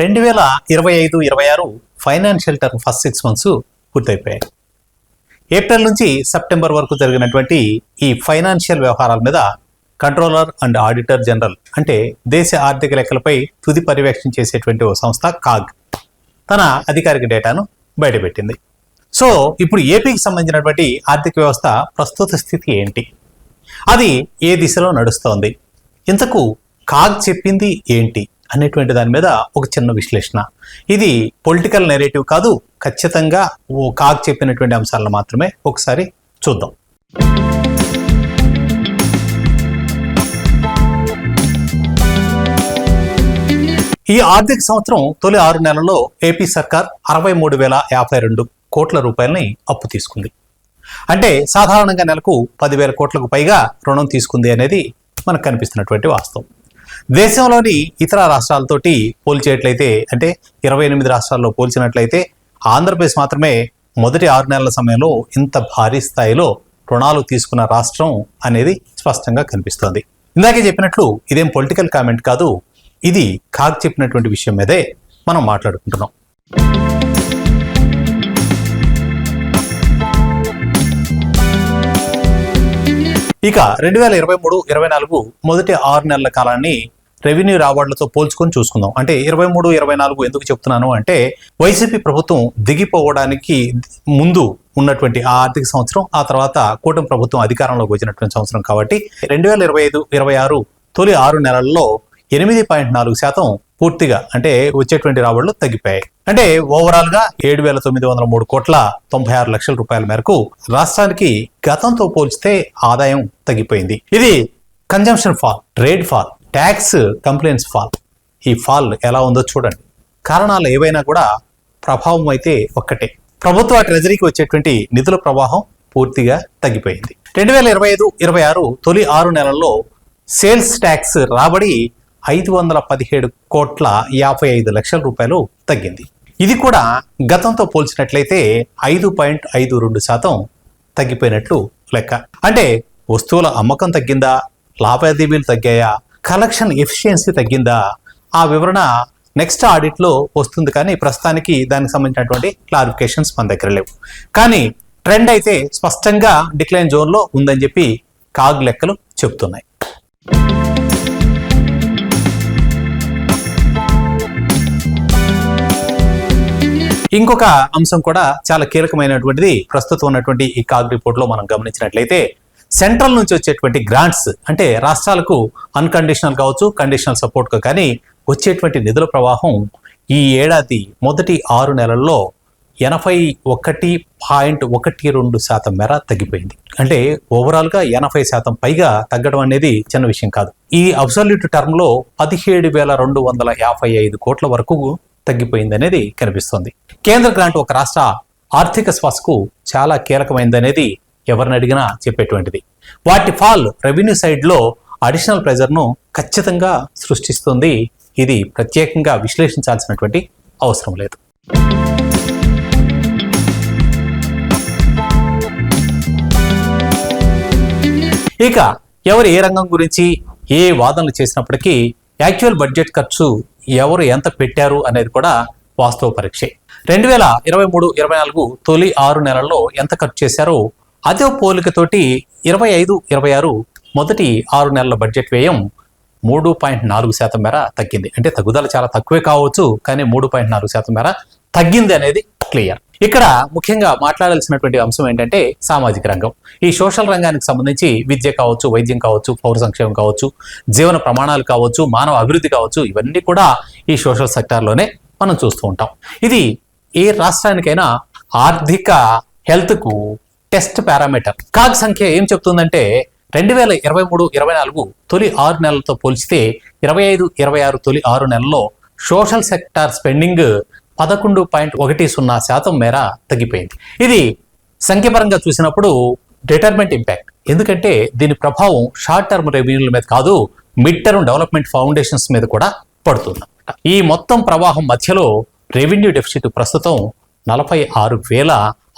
రెండు వేల ఇరవై ఐదు ఇరవై ఆరు financial term first six months పూర్తయిపోయాయి. April నుంచి సెప్టెంబర్ వరకు జరిగినటువంటి ఈ ఫైనాన్షియల్ వ్యవహారాల మీద కంట్రోలర్ అండ్ ఆడిటర్ జనరల్ అంటే దేశ ఆర్థిక లెక్కలపై తుది పర్యవేక్షణ చేసేటువంటి ఓ సంస్థ కాగ్ తన అధికారిక డేటాను బయటపెట్టింది. సో ఇప్పుడు ఏపీకి సంబంధించినటువంటి ఆర్థిక వ్యవస్థ ప్రస్తుత స్థితి ఏంటి? అది ఏ దిశలో నడుస్తోంది? ఇంతకు కాగ్ చెప్పింది ఏంటి? అనేటువంటి దాని మీద ఒక చిన్న విశ్లేషణ. ఇది పొలిటికల్ నెరేటివ్ కాదు ఖచ్చితంగా ఓ కాగ్ చెప్పినటువంటి అంశాలను మాత్రమే ఒకసారి చూద్దాం. ఈ ఆర్థిక సంవత్సరం తొలి ఆరు నెలల్లో ఏపీ సర్కార్ అరవై మూడు వేల యాభై రెండు కోట్ల రూపాయలని అప్పు తీసుకుంది. అంటే సాధారణంగా నెలకు పదివేల కోట్లకు పైగా రుణం తీసుకుంది అనేది మనకు కనిపిస్తున్నటువంటి వాస్తవం. దేశంలోని ఇతర రాష్ట్రాలతోటి పోల్చేట్లయితే అంటే ఇరవై ఎనిమిది రాష్ట్రాల్లో పోల్చినట్లయితే ఆంధ్రప్రదేశ్ మాత్రమే మొదటి ఆరు నెలల సమయంలో ఇంత భారీ స్థాయిలో రుణాలు తీసుకున్న రాష్ట్రం అనేది స్పష్టంగా కనిపిస్తోంది. ఇందాకే చెప్పినట్లు ఇదేం పొలిటికల్ కామెంట్ కాదు ఇది కాగ్ చెప్పినటువంటి విషయం మీదే మనం మాట్లాడుకుంటున్నాం. ఇక రెండు వేల ఇరవై మూడు ఇరవై నాలుగు మొదటి ఆరు నెలల కాలాన్ని రెవెన్యూ రాబడులతో పోల్చుకొని చూసుకుందాం. అంటే ఇరవై మూడు ఇరవై నాలుగు ఎందుకు చెప్తున్నాను అంటే వైసీపీ ప్రభుత్వం దిగిపోవడానికి ముందు ఉన్నటువంటి ఆ ఆర్థిక సంవత్సరం ఆ తర్వాత కూటమి ప్రభుత్వం అధికారంలోకి వచ్చినటువంటి సంవత్సరం కాబట్టి రెండు వేల ఇరవై ఐదు ఇరవై ఆరు తొలి ఆరు నెలల్లో ఎనిమిది పాయింట్ నాలుగు శాతం పూర్తిగా అంటే వచ్చేటువంటి రాబడులు తగ్గిపోయాయి. అంటే ఓవరాల్గా ఏడు వేల తొమ్మిది వందల మూడు కోట్ల తొంభై ఆరు లక్షల రూపాయల మేరకు రాష్ట్రానికి గతంతో పోల్చితే ఆదాయం తగ్గిపోయింది. ఇది consumption fall trade fall tax complaints fall ఈ ఫాల్ ఎలా ఉందో చూడండి. కారణాలు ఏవైనా కూడా ప్రభావం అయితే ఒక్కటే. ప్రభుత్వ ట్రెజరీకి వచ్చేటువంటి నిధుల ప్రవాహం పూర్తిగా తగ్గిపోయింది. రెండు వేల ఇరవై ఐదు ఇరవై ఆరు తొలి ఆరు నెలల్లో సేల్స్ ట్యాక్స్ రాబడి ఐదు వందల పదిహేడు కోట్ల యాభై ఐదు లక్షల రూపాయలు తగ్గింది. ఇది కూడా గతంతో పోల్చినట్లయితే ఐదు పాయింట్ ఐదు రెండు శాతం తగ్గిపోయినట్లు లెక్క. అంటే వస్తువుల అమ్మకం తగ్గిందా? లావాదేవీలు తగ్గాయా? కలెక్షన్ ఎఫిషియన్సీ తగ్గిందా? ఆ వివరణ నెక్స్ట్ ఆడిట్లో వస్తుంది కానీ ప్రస్తుతానికి దానికి సంబంధించినటువంటి క్లారిఫికేషన్స్ మన దగ్గర లేవు. కానీ ట్రెండ్ అయితే స్పష్టంగా డిక్లైన్ జోన్లో ఉందని చెప్పి కాగ్ లెక్కలు చెప్తున్నాయి ఇంకొక అంశం కూడా చాలా కీలకమైనటువంటిది ప్రస్తుతం ఉన్నటువంటి ఈ కాగ్ రిపోర్ట్లో మనం గమనించినట్లయితే సెంట్రల్ నుంచి వచ్చేటువంటి గ్రాంట్స్ అంటే రాష్ట్రాలకు అన్కండిషనల్ కావచ్చు కండిషనల్ సపోర్ట్ కానీ వచ్చేటువంటి నిధుల ప్రవాహం ఈ ఏడాది మొదటి ఆరు నెలల్లో ఎనభై ఒకటి పాయింట్ ఒకటి రెండు శాతం మేర తగ్గిపోయింది. అంటే ఓవరాల్గా ఎనభై శాతం పైగా తగ్గడం అనేది చిన్న విషయం కాదు. ఈ అబ్సల్యూట్ టర్మ్లో పదిహేడు వేల రెండు వందల యాభై ఐదు కోట్ల వరకు తగ్గిపోయింది అనేది కనిపిస్తోంది. కేంద్ర గ్రాంట్ ఒక రాష్ట్ర ఆర్థిక శ్వాసకు చాలా కీలకమైందనేది ఎవరిని అడిగినా చెప్పేటువంటిది. వాటి ఫాల్ రెవెన్యూ సైడ్లో అడిషనల్ ప్రెజర్ను ఖచ్చితంగా సృష్టిస్తుంది. ఇది ప్రత్యేకంగా విశ్లేషించాల్సినటువంటి అవసరం లేదు. ఇక ఎవరు ఏ రంగం గురించి ఏ వాదనలు చేసినప్పటికీ యాక్చువల్ బడ్జెట్ ఖర్చు ఎవరు ఎంత పెట్టారు అనేది కూడా వాస్తవ పరీక్షే. రెండు వేల ఇరవై మూడు ఇరవై నాలుగు తొలి ఆరు నెలల్లో ఎంత ఖర్చు చేశారో అదే పోలికతోటి ఇరవై ఐదు ఇరవై ఆరు మొదటి ఆరు నెలల బడ్జెట్ వ్యయం మూడు పాయింట్ నాలుగు శాతం మేర తగ్గింది. అంటే తగ్గుదల చాలా తక్కువే కావచ్చు కానీ మూడు పాయింట్ నాలుగు శాతం మేర తగ్గింది అనేది క్లియర్. ఇక్కడ ముఖ్యంగా మాట్లాడాల్సినటువంటి అంశం ఏంటంటే సామాజిక రంగం. ఈ సోషల్ రంగానికి సంబంధించి విద్య కావచ్చు వైద్యం కావచ్చు పౌర సంక్షేమం కావచ్చు జీవన ప్రమాణాలు కావచ్చు మానవ అభివృద్ధి కావచ్చు ఇవన్నీ కూడా ఈ సోషల్ సెక్టార్లోనే మనం చూస్తూ ఉంటాం. ఇది ఏ రాష్ట్రానికైనా ఆర్థిక హెల్త్కు టెస్ట్ పారామీటర్. కాగ్ సంఖ్య ఏం చెప్తుందంటే రెండు వేల ఇరవై మూడు ఇరవై నాలుగు తొలి ఆరు నెలలతో పోల్చితే ఇరవై ఐదు ఇరవై ఆరు తొలి ఆరు నెలల్లో సోషల్ సెక్టార్ స్పెండింగ్ పదకొండు పాయింట్ ఒకటి సున్నా శాతం మేర తగ్గిపోయింది. ఇది సంఖ్యపరంగా చూసినప్పుడు డిటర్మెంట్ ఇంపాక్ట్ ఎందుకంటే దీని ప్రభావం షార్ట్ టర్మ్ రెవెన్యూల మీద కాదు మిడ్ టర్మ్ డెవలప్మెంట్ ఫౌండేషన్స్ మీద కూడా పడుతుంది ఈ మొత్తం ప్రవాహం మధ్యలో రెవెన్యూ డెఫిసిట్ ప్రస్తుతం నలభై ఆరు వేల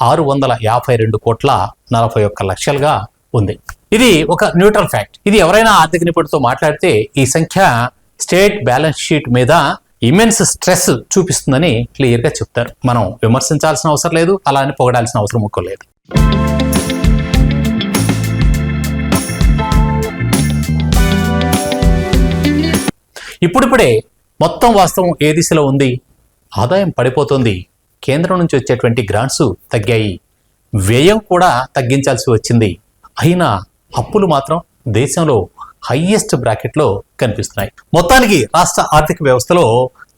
ఆరు వందల యాభై రెండు కోట్ల నలభై ఒక్క లక్షలుగా ఉంది. ఇది ఒక న్యూట్రల్ ఫ్యాక్ట్ ఇది ఎవరైనా ఆర్థిక నిపుణుడితో మాట్లాడితే ఈ సంఖ్య స్టేట్ బ్యాలెన్స్ షీట్ మీద ఇమెన్స్ స్ట్రెస్ చూపిస్తుందని క్లియర్గా చెప్తారు. మనం విమర్శించాల్సిన అవసరం లేదు అలా అని పొగడాల్సిన అవసరం ఒక్కో లేదు. ఇప్పుడిప్పుడే మొత్తం వాస్తవం ఏ దిశలో ఉంది? ఆదాయం పడిపోతుంది. కేంద్రం నుంచి వచ్చేటువంటి గ్రాంట్స్ తగ్గాయి. వ్యయం కూడా తగ్గించాల్సి వచ్చింది. అయినా అప్పులు మాత్రం దేశంలో హయ్యెస్ట్ బ్రాకెట్లో కనిపిస్తున్నాయి. మొత్తానికి రాష్ట్ర ఆర్థిక వ్యవస్థలో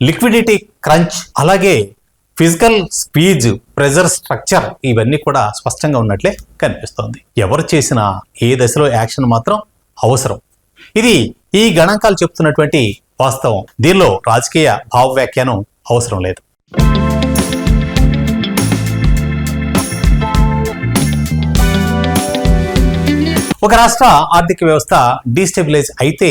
లిక్విడిటీ క్రంచ్ అలాగే ఫిజికల్ స్పీజ్ ప్రెజర్ స్ట్రక్చర్ ఇవన్నీ కూడా స్పష్టంగా ఉన్నట్లే కనిపిస్తోంది. ఎవరు చేసినా ఏ దశలో యాక్షన్ మాత్రం అవసరం. ఇది ఈ గణాంకాలు చెప్తున్నటువంటి వాస్తవం. దీనిలో రాజకీయ భావవ్యాఖ్యానం అవసరం లేదు. ఒక రాష్ట్ర ఆర్థిక వ్యవస్థ డీస్టెబిలైజ్ అయితే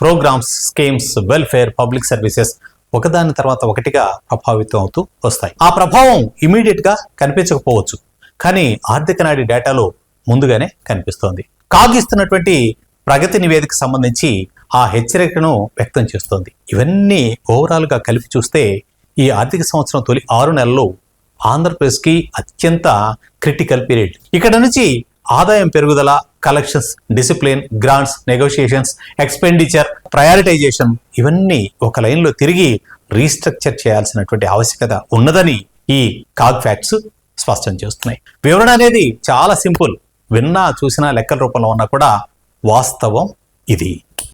programmes schemes welfare public services ఒకదాని తర్వాత ఒకటిగా ప్రభావితం అవుతూ వస్తాయి. ఆ ప్రభావం ఇమీడియట్గా కనిపించకపోవచ్చు. కానీ ఆర్థిక నాడి డేటాలో ముందుగానే కనిపిస్తోంది. కాగిస్తున్నటువంటి ప్రగతి నివేదిక సంబంధించి ఆ హెచ్చరికను వ్యక్తం చేస్తోంది. ఇవన్నీ ఓవరాల్గా కలిపి చూస్తే ఈ ఆర్థిక సంవత్సరం తొలి ఆరు నెలలు ఆంధ్రప్రదేశ్కి అత్యంత క్రిటికల్ పీరియడ్. ఇక్కడ నుంచి ఆదాయం పెరుగుదల collections discipline grants negotiations expenditure prioritisation ఇవన్నీ ఒక లైన్లో తిరిగి రీస్ట్రక్చర్ చేయాల్సినటువంటి ఆవశ్యకత ఉన్నదని ఈ కాగ్ ఫ్యాక్ట్స్ స్పష్టం చేస్తున్నాయి. వివరణ అనేది చాలా సింపుల్. విన్నా చూసినా లెక్కల రూపంలో ఉన్నా కూడా వాస్తవం ఇది.